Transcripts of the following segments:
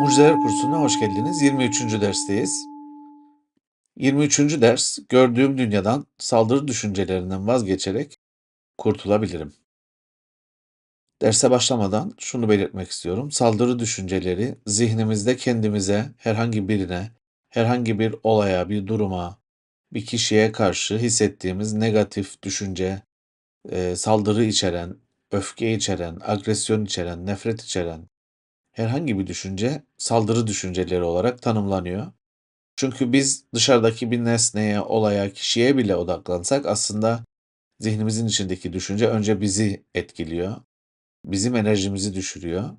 Mucizeler Kursu'na hoş geldiniz. 23. dersteyiz. 23. ders, gördüğüm dünyadan saldırı düşüncelerinden vazgeçerek kurtulabilirim. Derse başlamadan şunu belirtmek istiyorum. Saldırı düşünceleri zihnimizde kendimize, herhangi birine, herhangi bir olaya, bir duruma, bir kişiye karşı hissettiğimiz negatif düşünce, e, saldırı içeren, öfke içeren, agresyon içeren, nefret içeren herhangi bir düşünce saldırı düşünceleri olarak tanımlanıyor. Çünkü biz dışarıdaki bir nesneye, olaya, kişiye bile odaklansak aslında zihnimizin içindeki düşünce önce bizi etkiliyor. Bizim enerjimizi düşürüyor.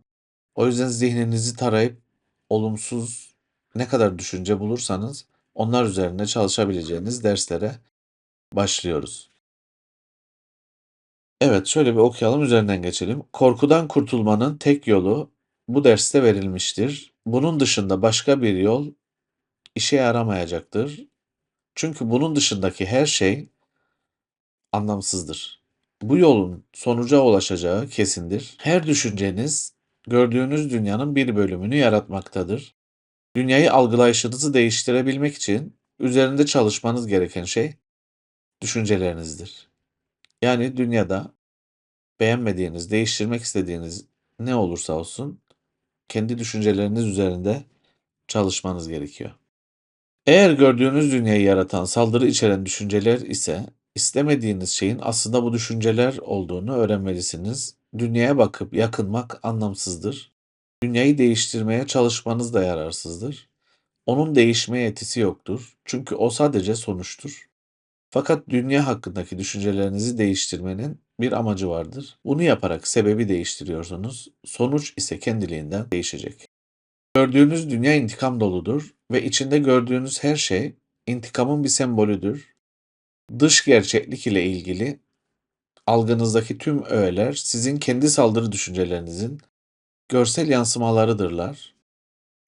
O yüzden zihninizi tarayıp olumsuz ne kadar düşünce bulursanız onlar üzerine çalışabileceğiniz derslere başlıyoruz. Evet, şöyle bir okuyalım, üzerinden geçelim. Korkudan kurtulmanın tek yolu bu derste verilmiştir. Bunun dışında başka bir yol işe yaramayacaktır. Çünkü bunun dışındaki her şey anlamsızdır. Bu yolun sonuca ulaşacağı kesindir. Her düşünceniz gördüğünüz dünyanın bir bölümünü yaratmaktadır. Dünyayı algılayışınızı değiştirebilmek için üzerinde çalışmanız gereken şey düşüncelerinizdir. Yani dünyada beğenmediğiniz, değiştirmek istediğiniz ne olursa olsun kendi düşünceleriniz üzerinde çalışmanız gerekiyor. Eğer gördüğünüz dünyayı yaratan saldırı içeren düşünceler ise istemediğiniz şeyin aslında bu düşünceler olduğunu öğrenmelisiniz. Dünyaya bakıp yakınmak anlamsızdır. Dünyayı değiştirmeye çalışmanız da yararsızdır. Onun değişme yetisi yoktur. Çünkü o sadece sonuçtur. Fakat dünya hakkındaki düşüncelerinizi değiştirmenin bir amacı vardır. Bunu yaparak sebebi değiştiriyorsunuz. Sonuç ise kendiliğinden değişecek. Gördüğünüz dünya intikam doludur ve içinde gördüğünüz her şey intikamın bir sembolüdür. Dış gerçeklik ile ilgili algınızdaki tüm öğeler sizin kendi saldırı düşüncelerinizin görsel yansımalarıdırlar.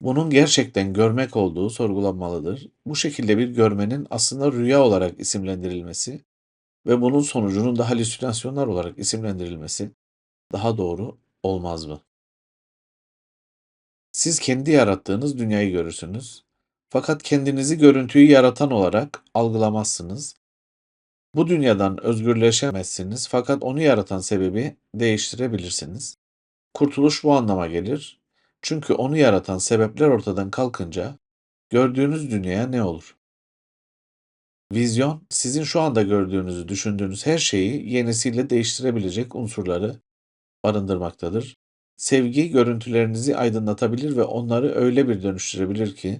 Bunun gerçekten görmek olduğu sorgulanmalıdır. Bu şekilde bir görmenin aslında rüya olarak isimlendirilmesi ve bunun sonucunun da halüsinasyonlar olarak isimlendirilmesi daha doğru olmaz mı? Siz kendi yarattığınız dünyayı görürsünüz. Fakat kendinizi görüntüyü yaratan olarak algılamazsınız. Bu dünyadan özgürleşemezsiniz fakat onu yaratan sebebi değiştirebilirsiniz. Kurtuluş bu anlama gelir. Çünkü onu yaratan sebepler ortadan kalkınca gördüğünüz dünyaya ne olur? Vizyon, sizin şu anda gördüğünüzü düşündüğünüz her şeyi yenisiyle değiştirebilecek unsurları barındırmaktadır. Sevgi görüntülerinizi aydınlatabilir ve onları öyle bir dönüştürebilir ki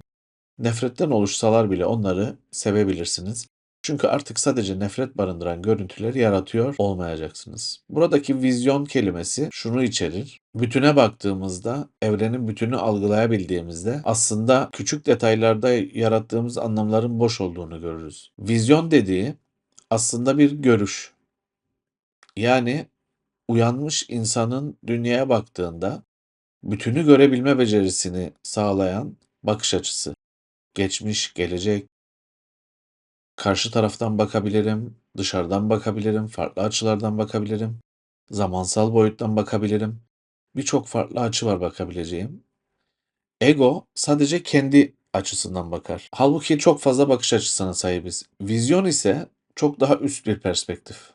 nefretten oluşsalar bile onları sevebilirsiniz. Çünkü artık sadece nefret barındıran görüntüleri yaratıyor olmayacaksınız. Buradaki vizyon kelimesi şunu içerir. Bütüne baktığımızda, evrenin bütünü algılayabildiğimizde aslında küçük detaylarda yarattığımız anlamların boş olduğunu görürüz. Vizyon dediği aslında bir görüş. Yani uyanmış insanın dünyaya baktığında bütünü görebilme becerisini sağlayan bakış açısı. Geçmiş, gelecek, karşı taraftan bakabilirim, dışarıdan bakabilirim, farklı açılardan bakabilirim, zamansal boyuttan bakabilirim. Birçok farklı açı var bakabileceğim. Ego sadece kendi açısından bakar. Halbuki çok fazla bakış açısına sahibiz. Vizyon ise çok daha üst bir perspektif.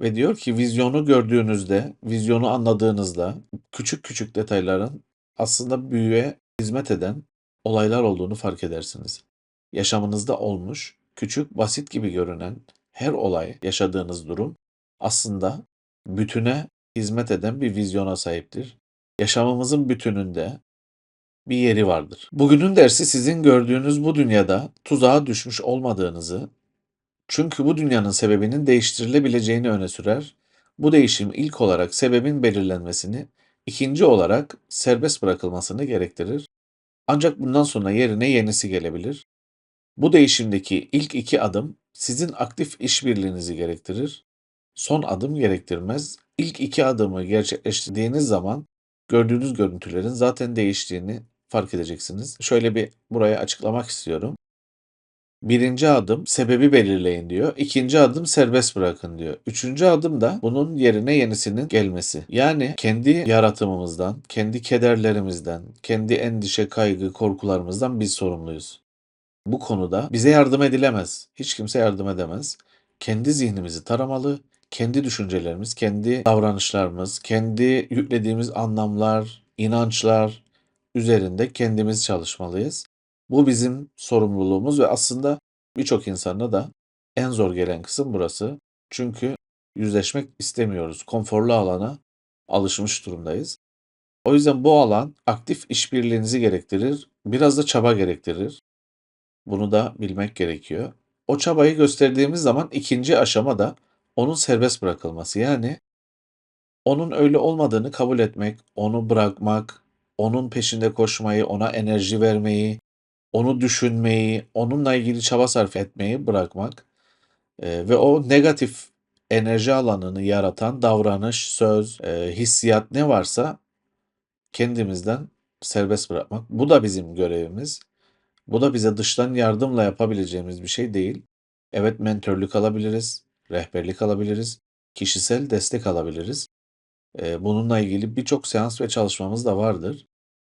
Ve diyor ki vizyonu gördüğünüzde, vizyonu anladığınızda küçük küçük detayların aslında büyüye hizmet eden olaylar olduğunu fark edersiniz. Yaşamınızda olmuş, küçük, basit gibi görünen her olay, yaşadığınız durum aslında bütüne hizmet eden bir vizyona sahiptir. Yaşamımızın bütününde bir yeri vardır. Bugünün dersi sizin gördüğünüz bu dünyada tuzağa düşmüş olmadığınızı, çünkü bu dünyanın sebebinin değiştirilebileceğini öne sürer. Bu değişim ilk olarak sebebin belirlenmesini, ikinci olarak serbest bırakılmasını gerektirir. Ancak bundan sonra yerine yenisi gelebilir. Bu değişimdeki ilk iki adım sizin aktif işbirliğinizi gerektirir. Son adım gerektirmez. İlk iki adımı gerçekleştirdiğiniz zaman gördüğünüz görüntülerin zaten değiştiğini fark edeceksiniz. Şöyle bir buraya açıklamak istiyorum. 1. adım sebebi belirleyin diyor. 2. adım serbest bırakın diyor. 3. adım da bunun yerine yenisinin gelmesi. Yani kendi yaratımımızdan, kendi kederlerimizden, kendi endişe, kaygı, korkularımızdan biz sorumluyuz. Bu konuda bize yardım edilemez. Hiç kimse yardım edemez. Kendi zihnimizi taramalı, kendi düşüncelerimiz, kendi davranışlarımız, kendi yüklediğimiz anlamlar, inançlar üzerinde kendimiz çalışmalıyız. Bu bizim sorumluluğumuz ve aslında birçok insana da en zor gelen kısım burası. Çünkü yüzleşmek istemiyoruz. Konforlu alana alışmış durumdayız. O yüzden bu alan aktif işbirliğinizi gerektirir, biraz da çaba gerektirir. Bunu da bilmek gerekiyor. O çabayı gösterdiğimiz zaman ikinci aşama da onun serbest bırakılması. Yani onun öyle olmadığını kabul etmek, onu bırakmak, onun peşinde koşmayı, ona enerji vermeyi, onu düşünmeyi, onunla ilgili çaba sarf etmeyi bırakmak Eee, ve o negatif enerji alanını yaratan davranış, söz, eee, hissiyat ne varsa kendimizden serbest bırakmak. Bu da bizim görevimiz. Bu da bize dıştan yardımla yapabileceğimiz bir şey değil. Evet mentörlük alabiliriz, rehberlik alabiliriz, kişisel destek alabiliriz. Eee, bununla ilgili birçok seans ve çalışmamız da vardır.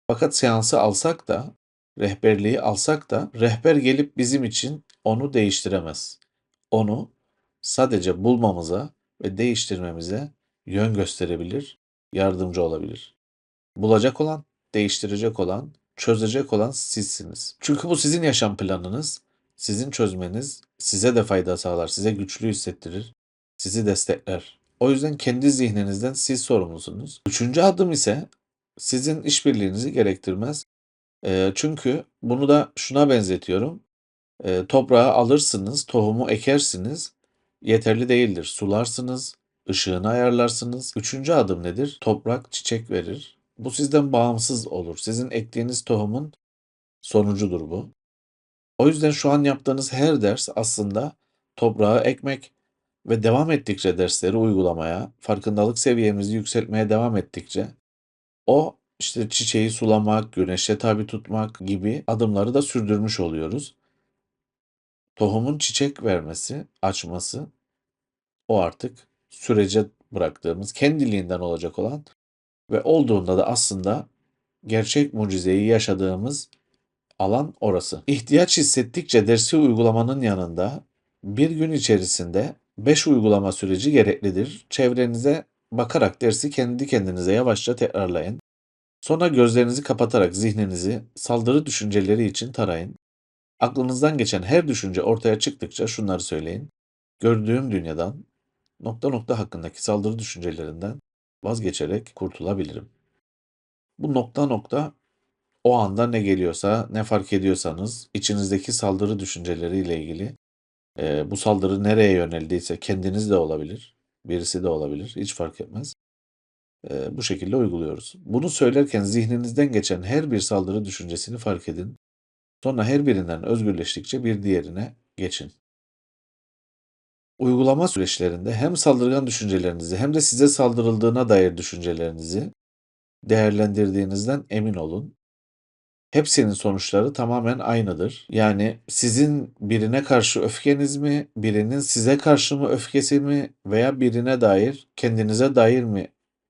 Fakat seansı alsak da, rehberliği alsak da rehber gelip bizim için onu değiştiremez. Onu sadece bulmamıza ve değiştirmemize yön gösterebilir, yardımcı olabilir. Bulacak olan, değiştirecek olan, çözecek olan sizsiniz. Çünkü bu sizin yaşam planınız, sizin çözmeniz size de fayda sağlar, size güçlü hissettirir, sizi destekler. O yüzden kendi zihninizden siz sorumlusunuz. Üçüncü adım ise sizin işbirliğinizi gerektirmez. Eee, çünkü bunu da şuna benzetiyorum. Eee, toprağı alırsınız, tohumu ekersiniz, yeterli değildir. Sularsınız, ışığını ayarlarsınız. Üçüncü adım nedir? Toprak çiçek verir. Bu sizden bağımsız olur. Sizin ektiğiniz tohumun sonucudur bu. O yüzden şu an yaptığınız her ders aslında toprağı ekmek ve devam ettikçe dersleri uygulamaya, farkındalık seviyemizi yükseltmeye devam ettikçe o işte çiçeği sulamak, güneşe tabi tutmak gibi adımları da sürdürmüş oluyoruz. Tohumun çiçek vermesi, açması o artık sürece bıraktığımız, kendiliğinden olacak olan ve olduğunda da aslında gerçek mucizeyi yaşadığımız alan orası. İhtiyaç hissettikçe dersi uygulamanın yanında bir gün içerisinde 5 uygulama süreci gereklidir. Çevrenize bakarak dersi kendi kendinize yavaşça tekrarlayın. Sonra gözlerinizi kapatarak zihninizi saldırı düşünceleri için tarayın. Aklınızdan geçen her düşünce ortaya çıktıkça şunları söyleyin. Gördüğüm dünyadan nokta nokta hakkındaki saldırı düşüncelerinden vazgeçerek kurtulabilirim. Bu nokta nokta o anda ne geliyorsa, ne fark ediyorsanız içinizdeki saldırı düşünceleriyle ilgili e, bu saldırı nereye yöneldiyse kendiniz de olabilir, birisi de olabilir, hiç fark etmez. E, bu şekilde uyguluyoruz. Bunu söylerken zihninizden geçen her bir saldırı düşüncesini fark edin. Sonra her birinden özgürleştikçe bir diğerine geçin. Uygulama süreçlerinde hem saldırgan düşüncelerinizi hem de size saldırıldığına dair düşüncelerinizi değerlendirdiğinizden emin olun. Hepsinin sonuçları tamamen aynıdır. Yani sizin birine karşı öfkeniz mi, birinin size karşı mı öfkesi mi veya birine dair, kendinize dair mi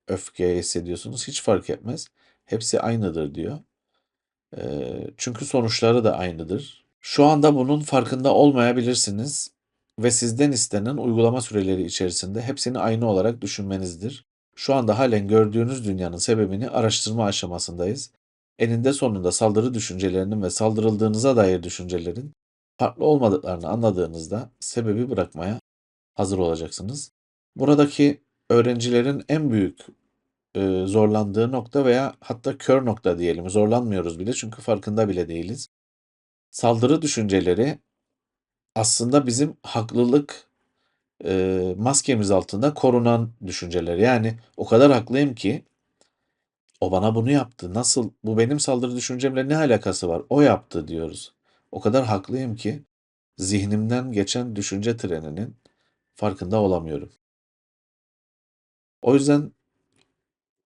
öfke hissediyorsunuz hiç fark etmez. Hepsi aynıdır diyor. Çünkü sonuçları da aynıdır. Şu anda bunun farkında olmayabilirsiniz ve sizden istenen uygulama süreleri içerisinde hepsini aynı olarak düşünmenizdir. Şu anda halen gördüğünüz dünyanın sebebini araştırma aşamasındayız. Eninde sonunda saldırı düşüncelerinin ve saldırıldığınıza dair düşüncelerin farklı olmadıklarını anladığınızda sebebi bırakmaya hazır olacaksınız. Buradaki öğrencilerin en büyük e, zorlandığı nokta veya hatta kör nokta diyelim. Zorlanmıyoruz bile çünkü farkında bile değiliz. Saldırı düşünceleri aslında bizim haklılık e, maskemiz altında korunan düşünceler. Yani o kadar haklıyım ki o bana bunu yaptı. Nasıl? Bu benim saldırı düşüncemle ne alakası var? O yaptı diyoruz. O kadar haklıyım ki zihnimden geçen düşünce treninin farkında olamıyorum. O yüzden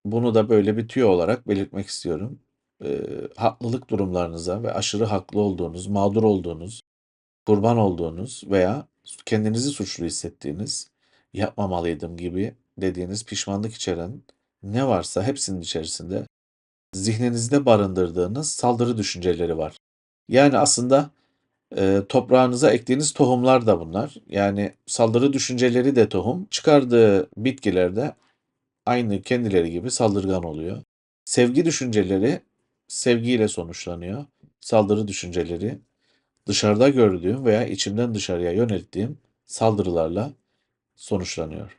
bunu da böyle bir tüyo olarak belirtmek istiyorum. Eee, haklılık durumlarınıza ve aşırı haklı olduğunuz, mağdur olduğunuz kurban olduğunuz veya kendinizi suçlu hissettiğiniz, yapmamalıydım gibi dediğiniz pişmanlık içeren ne varsa hepsinin içerisinde zihninizde barındırdığınız saldırı düşünceleri var. Yani aslında e, toprağınıza ektiğiniz tohumlar da bunlar. Yani saldırı düşünceleri de tohum. Çıkardığı bitkiler de aynı kendileri gibi saldırgan oluyor. Sevgi düşünceleri sevgiyle sonuçlanıyor. Saldırı düşünceleri dışarıda gördüğüm veya içimden dışarıya yönelttiğim saldırılarla sonuçlanıyor.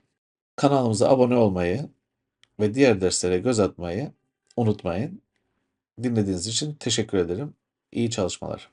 Kanalımıza abone olmayı ve diğer derslere göz atmayı unutmayın. Dinlediğiniz için teşekkür ederim. İyi çalışmalar.